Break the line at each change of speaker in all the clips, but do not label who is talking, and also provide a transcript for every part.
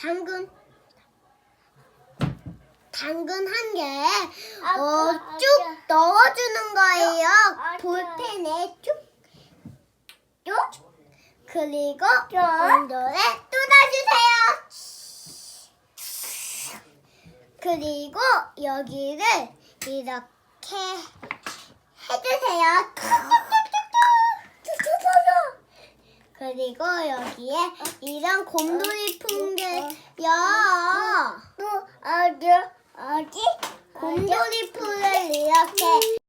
당근 당근 한개
아빠,
어,
아빠.
쭉 넣어주는 거예요. 볼펜에 쭉, 쭉. 그리고
쭉.
온돌에 쏟아주세요. 그리고 여기를 이렇게 해주세요. 그리고 여기에 이런 곰돌이 풍계요.
또 어디 어디
곰돌이 풀을 이렇게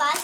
বাস